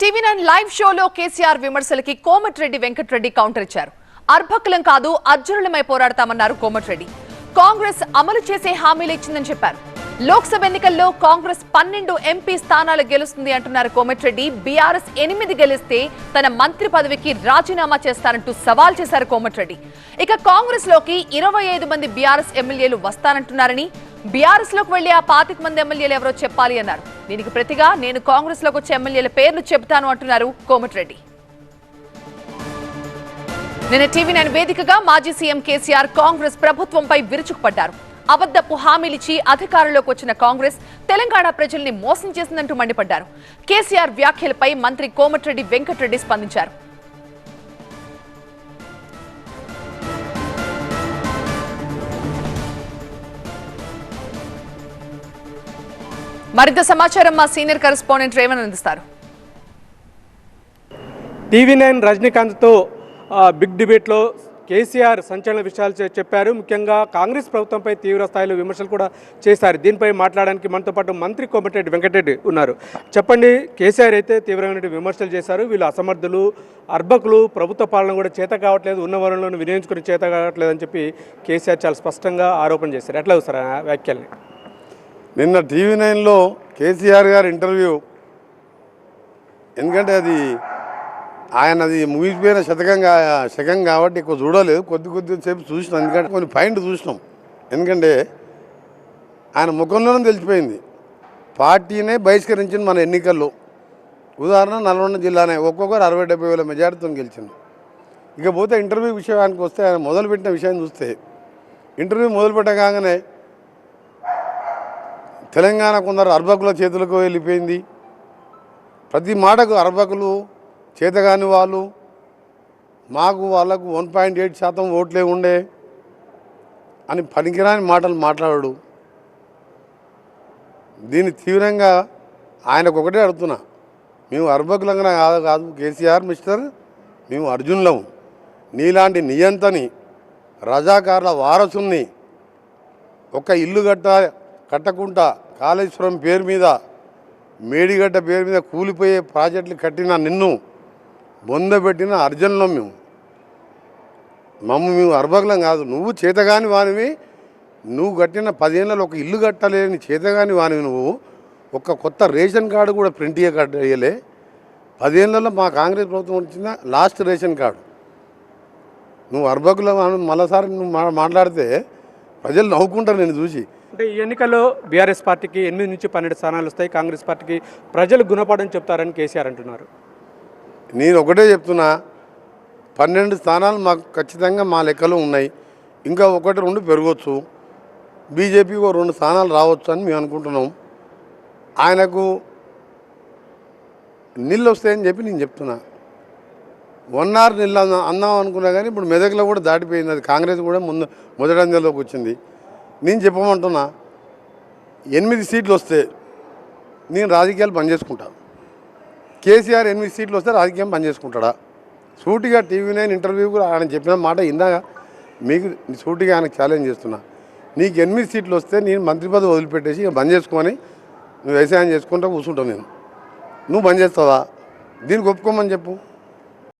TV nine live షోలో కేసీఆర్ విమర్శలకి Komatireddy Venkatreddy counter ఇచ్చారు. అర్భకులం కాదు అర్జునులమై పోరాడతామన్నారు కోమటిరెడ్డి. కాంగ్రెస్ అమలు చేసే హామీలు ఇచ్చిందని చెప్పారు. లోక్సభ ఎన్నికల్లో కాంగ్రెస్ పన్నెండు ఎంపీ స్థానాలు గెలుస్తుంది అంటున్నారు కోమటిరెడ్డి. బీఆర్ఎస్ ఎనిమిది గెలిస్తే తన మంత్రి పదవికి రాజీనామా చేస్తారంటూ సవాల్ చేశారు కోమటిరెడ్డి. ఇక కాంగ్రెస్లోకి ఇరవై ఐదు మంది బీఆర్ఎస్ ఎమ్మెల్యేలు వస్తానంటున్నారని బీఆర్ఎస్లోకి వెళ్ళి ఆ పాతిక మంది ఎమ్మెల్యేలు ఎవరో చెప్పాలి అన్నారు. దీనికి ప్రతిగా నేను కాంగ్రెస్లోకి వచ్చే ఎమ్మెల్యేల పేర్లు చెబుతాను అంటున్నారు కోమటిరెడ్డి. నిన్న టీవీ నైన్ వేదికగా మాజీ సీఎం కేసీఆర్ కాంగ్రెస్ ప్రభుత్వంపై విరుచుకుపడ్డారు. అబద్దపు హామీలిచ్చి అధికారంలోకి వచ్చిన కాంగ్రెస్ తెలంగాణ ప్రజల్ని మోసం చేసిందంటూ మండిపడ్డారు. కేసీఆర్ వ్యాఖ్యలపై మంత్రి కోమటిరెడ్డి వెంకటరెడ్డి స్పందించారు. మరింత సమాచారం మా సీనియర్ కరెస్పాండెంట్ రేవన్ అందిస్తారు. టీవీ నైన్ రజనీకాంత్తో బిగ్ డిబేట్లో కేసీఆర్ సంచలన విషయాలు చెప్పారు. ముఖ్యంగా కాంగ్రెస్ ప్రభుత్వంపై తీవ్ర స్థాయిలో విమర్శలు కూడా చేశారు. దీనిపై మాట్లాడడానికి మనతో పాటు మంత్రి కోమటిరెడ్డి వెంకటరెడ్డి ఉన్నారు. చెప్పండి కేసీఆర్ అయితే తీవ్రమైన విమర్శలు చేశారు. వీళ్ళు అసమర్థులు అర్భకులు ప్రభుత్వ పాలన కూడా చేత కావట్లేదు ఉన్న వనరులను వినియోగించుకుని చేత కావట్లేదు అని చెప్పి కేసీఆర్ చాలా స్పష్టంగా ఆరోపణ చేశారు. ఎట్లా సార్ ఆ వ్యాఖ్యల్ని? నిన్న టీవీ నైన్లో కేసీఆర్ గారి ఇంటర్వ్యూ. ఎందుకంటే అది ఆయన అది ముగిసిపోయిన శతకం శకం కాబట్టి ఎక్కువ చూడలేదు. కొద్ది కొద్ది సేపు చూసినాం. ఎందుకంటే కొన్ని పాయింట్ చూసినాం. ఎందుకంటే ఆయన ముఖంలోనే తెలిసిపోయింది. పార్టీనే బహిష్కరించింది మన ఎన్నికల్లో. ఉదాహరణ నల్గొండ జిల్లానే ఒక్కొక్కరు అరవై డెబ్బై వేల మెజార్టీతో గెలిచింది. ఇకపోతే ఇంటర్వ్యూ విషయానికి వస్తే ఆయన మొదలుపెట్టిన విషయం చూస్తే ఇంటర్వ్యూ మొదలు పెట్టగానే తెలంగాణ కొందరు అర్భకుల చేతులకు వెళ్ళిపోయింది. ప్రతి మాటకు అర్భకులు చేతగాని వాళ్ళు. మాకు వాళ్ళకు వన్ పాయింట్ ఎయిట్ శాతం ఓట్లే ఉండే అని పనికిరాని మాటలు మాట్లాడాడు. దీన్ని తీవ్రంగా ఆయనకు ఒకటే అడుగుతున్నా. మేము అర్భకులంగా కాదు కాదు కేసీఆర్ మిస్టర్ మేము అర్జునులము నీలాంటి నియంతని రజాకారుల వారసుని ఒక ఇల్లు కట్ట కట్టకుండా కాళేశ్వరం పేరు మీద మేడిగడ్డ పేరు మీద కూలిపోయే ప్రాజెక్టులు కట్టిన నిన్ను బొందబెట్టిన అర్జునులం మేము. మమ్మ మేము అర్భకులం కాదు. నువ్వు చేతగాని వానివి. నువ్వు కట్టిన పదేళ్ళలో ఒక ఇల్లు కట్టలేని చేతగాని వానివి నువ్వు. ఒక కొత్త రేషన్ కార్డు కూడా ప్రింట్ చేయలే పదేళ్ళలో మా కాంగ్రెస్ ప్రభుత్వం వచ్చిన లాస్ట్ రేషన్ కార్డు. నువ్వు అర్భకులం మళ్ళీసారి నువ్వు మాట్లాడితే ప్రజలు నవ్వుకుంటారు నేను చూసి. అంటే ఈ ఎన్నికల్లో బీఆర్ఎస్ పార్టీకి ఎనిమిది నుంచి పన్నెండు స్థానాలు వస్తాయి. కాంగ్రెస్ పార్టీకి ప్రజలు గుణపాఠం చెప్తారని కేసీఆర్ అంటున్నారు. నేను ఒకటే చెప్తున్నా పన్నెండు స్థానాలు మాకు ఖచ్చితంగా మా లెక్కలో ఉన్నాయి. ఇంకా ఒకటి రెండు పెరగవచ్చు బీజేపీకి రెండు స్థానాలు రావచ్చు అని మేము అనుకుంటున్నాం. ఆయనకు నీళ్ళు వస్తాయని చెప్పి నేను చెప్తున్నా. వన్ అవర్ నీళ్ళు అందా- అందాం అనుకున్నా కానీ ఇప్పుడు మెదక్లో కూడా దాటిపోయింది. అది కాంగ్రెస్ కూడా ముందు మొదటి అంజలోకి వచ్చింది. నేను చెప్పమంటున్నా ఎనిమిది సీట్లు వస్తే నేను రాజకీయాలు పనిచేసుకుంటా కేసీఆర్ ఎనిమిది సీట్లు వస్తే రాజకీయం పనిచేసుకుంటాడా సూటిగా టీవీ నైన్ ఇంటర్వ్యూ కూడా ఆయన చెప్పిన మాట ఇందాక మీకు సూటిగా ఆయనకు ఛాలెంజ్ చేస్తున్నా. నీకు ఎనిమిది సీట్లు వస్తే నేను మంత్రి పదవి వదిలిపెట్టేసి ఇక బంద్ చేసుకొని నువ్వు వ్యవసాయం చేసుకుంటా కూర్చుంటావు నేను. నువ్వు బంద్ చేస్తావా? దీనికి ఒప్పుకోమని చెప్పు.